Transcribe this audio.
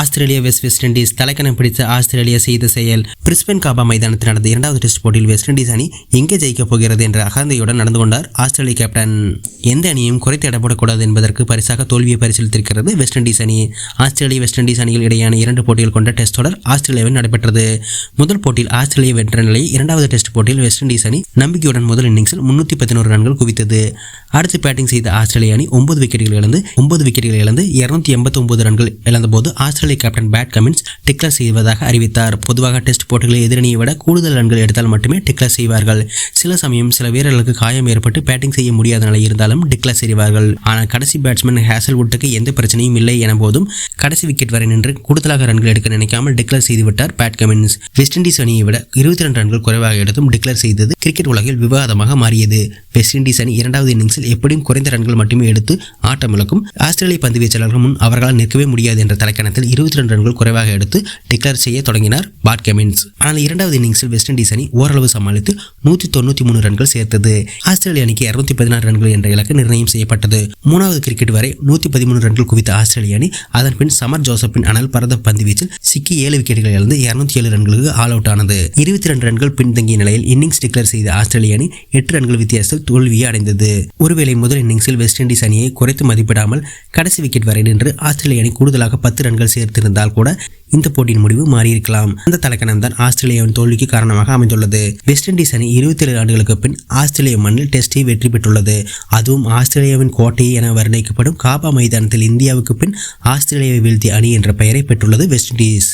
Australia West West Indies தலைக்கணம் பிடித்த Australia செய்த செயல். பிரிஸ்பென் காபா மைதானத்தில் நடந்த இரண்டாவது டெஸ்ட் போட்டியில் வெஸ்ட் இண்டீஸ் அணி எங்கே ஜெயிக்கப் போகிறது என்ற அகந்தையுடன் நடந்து கொண்டார் ஆஸ்திரேலிய கேப்டன். எந்த அணியும் குறைத்து இடப்படக்கூடாது என்பதற்கு பரிசாக தோல்வியை பரிசீலித்திருக்கிறது வெஸ்ட் இண்டீஸ் அணி. ஆஸ்திரேலிய வெஸ்ட் இண்டீஸ் அணிகள் இடையேயான இரண்டு போட்டிகள் கொண்ட டெஸ்ட் தொடர் ஆஸ்திரேலியாவில் நடைபெற்றது. முதல் போட்டியில் ஆஸ்திரேலியா வென்ற நிலையில் இரண்டாவது டெஸ்ட் போட்டியில் வெஸ்ட் இண்டீஸ் அணி நம்பிக்கையுடன் முதல் இன்னிங்ஸில் முன்னூற்றி பதினோரு ரன்கள் குவித்தது. அடுத்து பேட்டிங் செய்த ஆஸ்திரேலிய அணி ஒன்பது விக்கெட்டுகள் இழந்து ஒன்பது விக்கெட்டுகள் இழந்து இருநூத்தி எண்பத்தி ஒன்பது ரன்கள் இழந்தபோது ஆஸ்திரேலிய கேப்டன் பேட் கமின்ஸ் டிக்ளர் செய்வதாக அறிவித்தார். பொதுவாக டெஸ்ட் போட்டிகளில் எதிரணியை விட கூடுதல் ரன்கள் எடுத்தால் மட்டுமே டிக்ளர் செய்வார்கள். சில சமயம் சில வீரர்களுக்கு காயம் ஏற்பட்டு பேட்டிங் செய்ய முடியாத நிலை இருந்தாலும் டிக்ளர் செய்வார்கள். ஆனால் கடைசி பேட்ஸ்மேன் ஹேசல்வுட்டுக்கு எந்த பிரச்சனையும் இல்லை என போதும். கடைசி விக்கெட் வரை நின்று கூடுதலாக ரன்கள் எடுக்க நினைக்காமல் டிக்ளேர் செய்துவிட்டார் பேட் கமின்ஸ் வெஸ்ட் இண்டீஸ் அணியை விட இருபத்தி ரெண்டு ரன்கள் குறைவாக எடுத்தும் டிக்ளேர் செய்தது கிரிக்கெட் உலகில் விவாதமாக மாறியது. வெஸ்ட் இண்டீஸ் அணி இரண்டாவது இன்னிங்ஸில் எப்படியும் குறைந்த ரன்கள் மட்டுமே எடுத்து ஆட்டமிழக்கும் ஆஸ்திரேலிய பந்து வீச்சாளர்கள் முன் அவர்களால் நிற்கவே முடியாது என்ற தலைக்கணத்தில் இருபத்தி ரெண்டு ரன்கள் குறைவாக எடுத்து டிக்ளேர் செய்ய தொடங்கினார் பாட் கமின்ஸ் ஆனால் இரண்டாவது இன்னிங்ஸில் வெஸ்ட் இண்டீஸ் அணி ஓரளவு சமாளித்து நூற்றி தொண்ணூற்றி மூணு ரன்கள் சேர்த்தது. ஆஸ்திரேலிய அணிக்கு இருநூத்தி பதினாறு ரன்கள் என்ற இலக்கு நிர்ணயம் செய்யப்பட்டது. மூணாவது கிரிக்கெட் வரை நூற்றி பதிமூணு ரன்கள் குவித்த ஆஸ்திரேலிய அணி அதன் பின் சமர் ஜோசப்பின் அனல் பரத பந்து வீச்சில் சிக்கி ஏழு விக்கெட்டுகள் இழந்து இருநூத்தி ஏழு ரன்களுக்கு ஆல் அவுட் ஆனது. இருபத்தி ரெண்டு ரன்கள் பின்தங்கிய நிலையில் இன்னிங்ஸ் டிக்ளேர் செய்த ஆஸ்திரேலிய அணி எட்டு ரன்கள் வித்தியாசத்தில் தோல்வியை அடைந்தது. ஒருவேளை முதல் இன்னிங்ஸில் வெஸ்ட் இண்டீஸ் அணியை குறைத்து மதிப்பிடாமல் கடைசி விக்கெட் வரை நின்று ஆஸ்திரேலிய அணி கூடுதலாக பத்து ரன்கள் சேர்த்திருந்தால் கூட இந்த போட்டியின் முடிவு மாறியிருக்கலாம். அந்த தலைக்கணம் தான் ஆஸ்திரேலியாவின் தோல்விக்கு காரணமாக அமைந்துள்ளது. வெஸ்ட் இண்டீஸ் அணி இருபத்தி ஏழு ஆண்டுகளுக்கு பின் ஆஸ்திரேலிய மண்ணில் டெஸ்டை வெற்றி பெற்றுள்ளது. அதுவும் ஆஸ்திரேலியாவின் கோட்டை என வர்ணிக்கப்படும் காபா மைதானத்தில் இந்தியாவுக்கு பின் ஆஸ்திரேலியாவை வீழ்த்திய அணி என்ற பெயரை பெற்றுள்ளது வெஸ்ட் இண்டீஸ்.